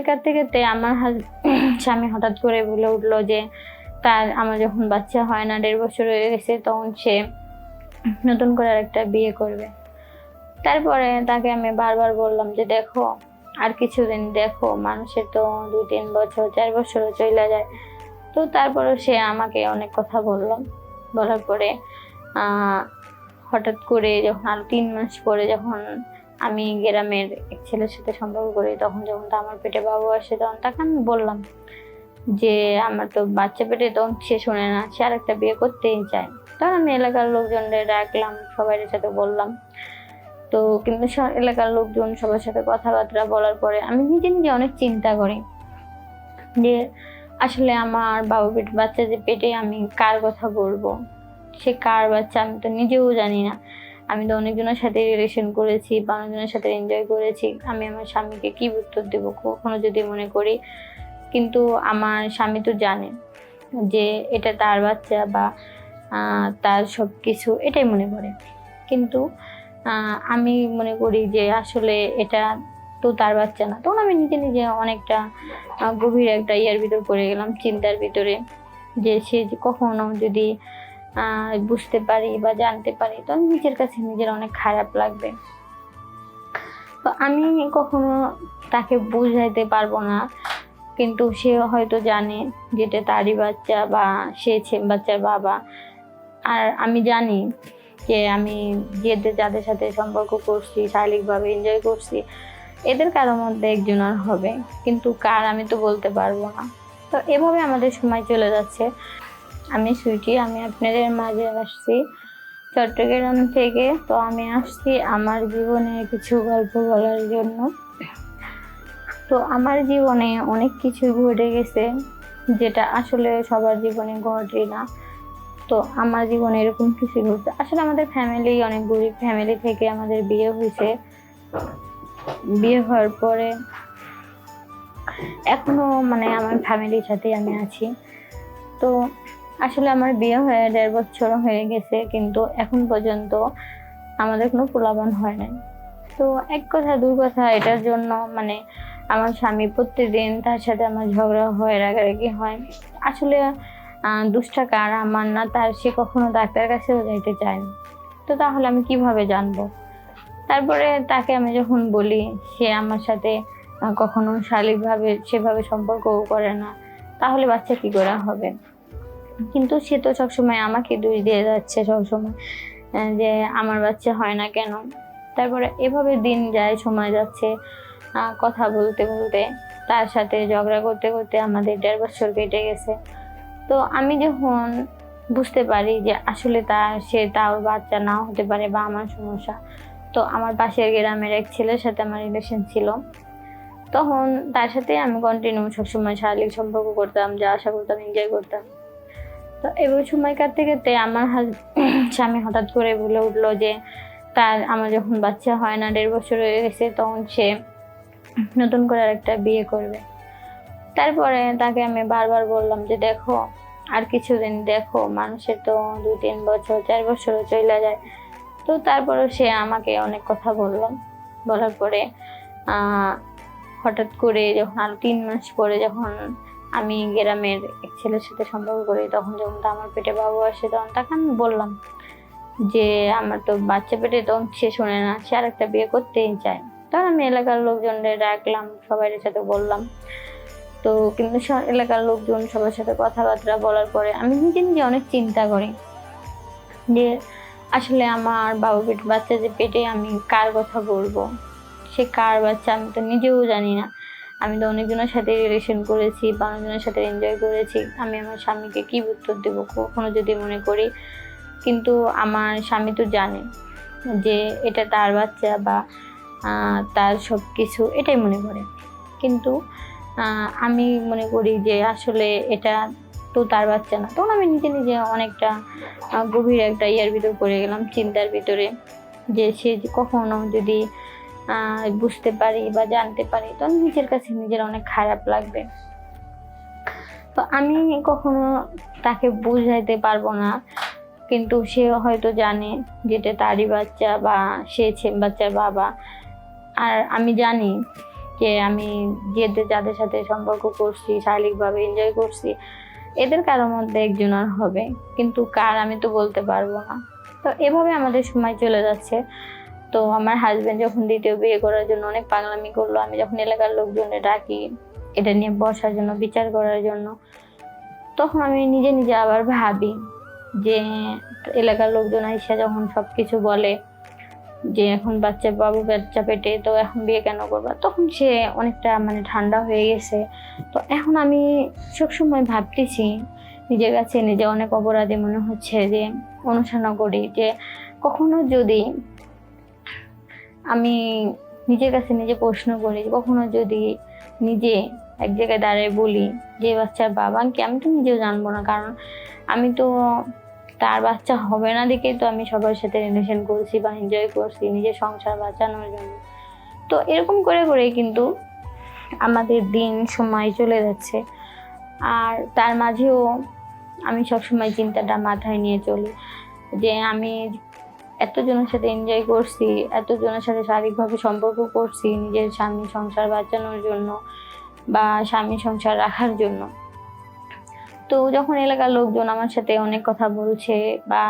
সময় কাটতে কাটতে আমার স্বামী হঠাৎ করে বলে উঠল যে, তার, আমার যখন বাচ্চা হয় না, দেড় বছর হয়ে গেছে, তখন সে নতুন করে আরেকটা বিয়ে করবে। তারপরে তাকে আমি বারবার বললাম যে, দেখো, আর কিছুদিন দেখো, মানুষের তো দুই, তিন বছর, চার বছরও চলে যায়। তো তারপরে সে আমাকে অনেক কথা বলল। বলার পরে হঠাৎ করে যখন আর তিন মাস পরে যখন আমি গ্রামের এক ছেলের সাথে সম্পর্ক করি, তখন যখন তো আমার পেটে বাবু আসে, তখন তাকে আমি বললাম যে, আমার তো বাচ্চা পেটে তখন সে শুনে না, সে আর একটা বিয়ে করতেই চায়। তখন আমি এলাকার লোকজনদের ডাকলাম সবাই সাথে বললাম। তো কিন্তু এলাকার লোকজন সবার সাথে কথাবার্তা বলার পরে আমি নিজে নিজে অনেক চিন্তা করি যে, আসলে আমার বাবু পেট, বাচ্চা যে পেটে আমি কার কথা বলব? সে কার বাচ্চা আমি তো নিজেও জানি না। আমি তো অনেকজনের সাথে রিলেশন করেছি বা অনেকজনের সাথে এনজয় করেছি। আমি আমার স্বামীকে কি উত্তর দেবো কখনো যদি মনে করি? কিন্তু আমার স্বামী তো জানে যে এটা তার বাচ্চা বা তার সব কিছু এটাই মনে করে। কিন্তু আমি মনে করি যে আসলে এটা তো তার বাচ্চা না। তখন আমি নিজে নিজে অনেকটা গভীর একটা ইয়ার ভিতর পড়ে গেলাম, চিন্তার ভিতরে যে সে কখনো যদি বুঝতে পারি বা জানতে পারি। তো নিজের কাছে নিজের অনেক খারাপ লাগবে। তো আমি কখনো তাকে বুঝাইতে পারব না। কিন্তু সে হয়তো জানে যেটা তারই বাচ্চা বা সে বাচ্চার বাবা। আর আমি জানি যে আমি যেতে যাদের সাথে সম্পর্ক করছি, শারীরিকভাবে এনজয় করছি, এদের কারোর মধ্যে একজন আর হবে। কিন্তু কার আমি তো বলতে পারব না। তো এভাবে আমাদের সময় চলে যাচ্ছে। আমি সুইটি আমি আপনাদের মাঝে আসছি। চট্টগ্রাম থেকে তো আমি আসছি আমার জীবনের কিছু গল্প বলার জন্য। তো আমার জীবনে অনেক কিছু ঘটে গেছে যেটা আসলে সবার জীবনে ঘটে না। তো আমার জীবনে এরকম কিছু ঘটছে। আসলে আমাদের ফ্যামিলি অনেক গরিব ফ্যামিলি থেকে আমাদের বিয়ে হয়েছে। বিয়ে হওয়ার পরে এখনও মানে আমার ফ্যামিলির সাথে আমি আছি। তো আসলে আমার বিয়ে হয়ে দেড় বছর হয়ে গেছে, কিন্তু এখন পর্যন্ত আমাদের কোনো পোলাবান হয় নাই। তো এক কথা, দু কথা, এটার জন্য মানে আমার স্বামী প্রত্যেকদিন তার সাথে আমার ঝগড়া হয়, রাগারাগি হয়। আসলে দুষ্টা কার আমার না, তার সে কখনো ডাক্তার কাছেও যাইতে চায় না। তো তাহলে আমি কীভাবে জানব? তারপরে তাকে আমি যখন বলি, সে আমার সাথে কখনো শারীরিকভাবে সেভাবে সম্পর্কও করে না। তাহলে বাচ্চা কি করা হবে? কিন্তু সে তো সবসময় আমাকে দোষ দিয়ে যাচ্ছে সবসময় যে আমার বাচ্চা হয় না কেন? তারপরে এভাবে দিন যায়, সময় যাচ্ছে কথা বলতে বলতে, তার সাথে ঝগড়া করতে করতে আমাদের দেড় বছর কেটে গেছে। তো আমি যখন বুঝতে পারি যে আসলে তার সে তার বাচ্চা নাও হতে পারে বা আমার সমস্যা, তো আমার পাশের গ্রামের এক ছেলের সাথে আমার রিলেশন ছিল। তখন তার সাথে আমি কন্টিনিউ সবসময় শারীরিক সম্পর্ক করতাম, যা আশা করতাম এনজয় করতাম। তো এবার সময় কাটতে কাটতে আমার স্বামী হঠাৎ করে বলে উঠল যে, তার আমার যখন বাচ্চা হয় না, দেড় বছর হয়ে গেছে, তখন সে নতুন করে আরেকটা বিয়ে করবে। তারপরে তাকে আমি বারবার বললাম যে, দেখো, আর কিছুদিন দেখো, মানুষের তো দুই, তিন বছর, চার বছরও চলে যায়। তো তারপরে সে আমাকে অনেক কথা বলল। বলার পরে হঠাৎ করে যখন আর তিন মাস পরে যখন আমি গ্রামের এক ছেলের সাথে সম্পর্ক করি, তখন যখন তো আমার পেটে বাবু আসে, তখন তাকে আমি বললাম যে, আমার তো বাচ্চা পেটে তখন সে শোনে না, সে আর একটা বিয়ে করতেই চায়। তখন আমি এলাকার লোকজনদের ডাকলাম সবাই সাথে বললাম। তো কিন্তু এলাকার লোকজন সবার সাথে কথাবার্তা বলার পরে আমি নিজে নিজে অনেক চিন্তা করি যে, আসলে আমার বাবু পেট, বাচ্চা যে পেটে আমি কার কথা বলব? সে কার বাচ্চা আমি তো নিজেও জানি না। আমি তো অনেকজনের সাথে রিলেশন করেছি বা অনেকজনের সাথে এনজয় করেছি। আমি আমার স্বামীকে কি উত্তর দেবো কখনো যদি মনে করি? কিন্তু আমার স্বামী তো জানে যে এটা তার বাচ্চা বা তার সব কিছু এটাই মনে করে। কিন্তু আমি মনে করি যে আসলে এটা তো তার বাচ্চা না। তখন আমি নিজে নিজে অনেকটা গভীর একটা ইয়ার ভিতর পড়ে গেলাম, চিন্তার ভিতরে যে সে কখনো যদি বুঝতে পারি বা জানতে পারি। তখন নিজের কাছে নিজের অনেক খারাপ লাগবে। তো আমি কখনো তাকে বুঝাইতে পারব না। কিন্তু সে হয়তো জানে যেটা তারই বাচ্চা বা সে বাচ্চার বাবা। আর আমি জানি যে আমি যে যে- যাদের সাথে সম্পর্ক করছি, শারীরিকভাবে এনজয় করছি, এদের কারোর মধ্যে একজন আর হবে। কিন্তু কার আমি তো বলতে পারব না। তো এভাবে আমাদের সময় চলে যাচ্ছে। তো আমার হাজবেন্ড যখন দ্বিতীয় বিয়ে করার জন্য অনেক পাগলামি করল, আমি যখন এলাকার লোকজনের ডাকি, এটা নিয়ে বসার জন্য, বিচার করার জন্য, তখন আমি নিজে নিজে আবার ভাবি যে এলাকার লোকজন আইসা যখন সব কিছু বলে যে এখন বাচ্চা বাবু বাচ্চা পেটে, তো এখন বিয়ে কেন করবা? তখন সে অনেকটা মানে ঠান্ডা হয়ে গেছে। তো এখন আমি সবসময় ভাবতেছি, নিজের কাছে নিজে অনেক অপরাধী মনে হচ্ছে যে, অনুসরণ করি যে, কখনো যদি আমি নিজের কাছে নিজে প্রশ্ন করি কখনো যদি নিজে এক জায়গায় দাঁড়িয়ে বলি যে বাচ্চার বাবা কি, আমি তো নিজেও জানব না। কারণ আমি তো তার বাচ্চা হবে না দেখেই তো আমি সবার সাথে রিলেশন করছি বা এনজয় করছি নিজের সংসার বাঁচানোর জন্য। তো এরকম করে করে কিন্তু আমাদের দিন, সময় চলে যাচ্ছে। আর তার মাঝেও আমি সবসময় চিন্তাটা মাথায় নিয়ে চলি যে আমি এতজনের সাথে এনজয় করছি, এতজনের সাথে শারীরিকভাবে সম্পর্ক করছি নিজের স্বামী সংসার বাঁচানোর জন্য বা স্বামী সংসার রাখার জন্য। তো যখন এলাকার লোকজন আমার সাথে অনেক কথা বলছে বা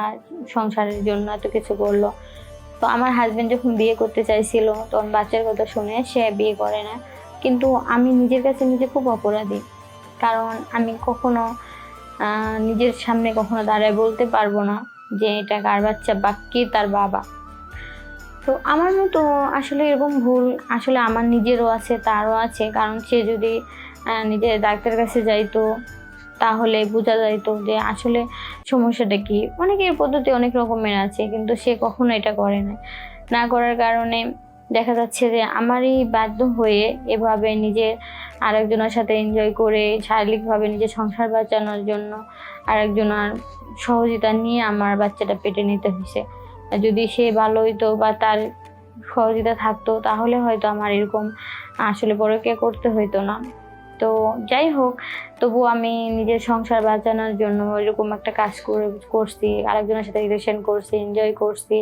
সংসারের জন্য এত কিছু করল তো আমার হাজব্যান্ড যখন বিয়ে করতে চাইছিল, তখন বাচ্চার কথা শুনে সে বিয়ে করে না। কিন্তু আমি নিজের কাছে নিজে খুব অপরাধী, কারণ আমি কখনো নিজের সামনে কখনো দাঁড়ায় বলতে পারব না। যে এটা কার বাচ্চা, বা কে তার বাবা। তো আমার মতো আসলে এরকম ভুল আসলে আমার নিজেরও আছে, তারও আছে। কারণ সে যদি নিজের ডাক্তারের কাছে যাইতো, তাহলে বোঝা যাইতো যে আসলে সমস্যাটা কি। অনেকের পদ্ধতি অনেক রকমের আছে, কিন্তু সে কখনো এটা করে না না করার কারণে দেখা যাচ্ছে যে আমারই বাধ্য হয়ে এভাবে নিজের আরেকজনের সাথে এনজয় করে শারীরিকভাবে নিজের সংসার বাঁচানোর জন্য আরেকজনের সহযোগিতা নিয়ে আমার বাচ্চাটা পেটে নিতে হয়েছে। যদি সে ভালো হইতো বা তার সহযোগিতা থাকতো, তাহলে হয়তো আমার এরকম আসলে পরকে করতে হইতো না। তো যাই হোক, তবু আমি নিজের সংসার বাঁচানোর জন্য এরকম একটা কাজ করে, করছি, আরেকজনের সাথে রিলেশন করছি এনজয় করছি।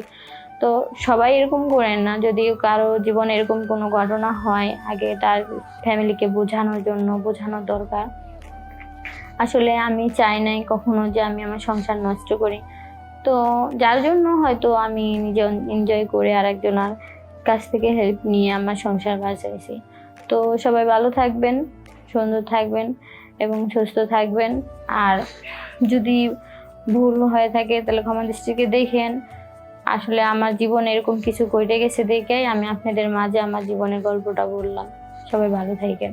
তো সবাই এরকম করেন না। যদি কারও জীবনে এরকম কোনো ঘটনা হয়, আগে তার ফ্যামিলিকে বোঝানোর জন্য বোঝানোর দরকার। আসলে আমি চাই নাই কখনো যে আমি আমার সংসার নষ্ট করি। তো যার জন্য হয়তো আমি নিজে এনজয় করে আর আরেকজনের কাছ থেকে হেল্প নিয়ে আমার সংসার বাঁচাইছি। তো সবাই ভালো থাকবেন, সুন্দর থাকবেন এবং সুস্থ থাকবেন। আর যদি ভুল হয়ে থাকে তাহলে ক্ষমা দৃষ্টিকে দেখেন। আসলে আমার জীবন এরকম কিছু ঘটে গেছে দেখে আমি আপনাদের মাঝে আমার জীবনের গল্পটা বললাম। সবাই ভালো থাকেন।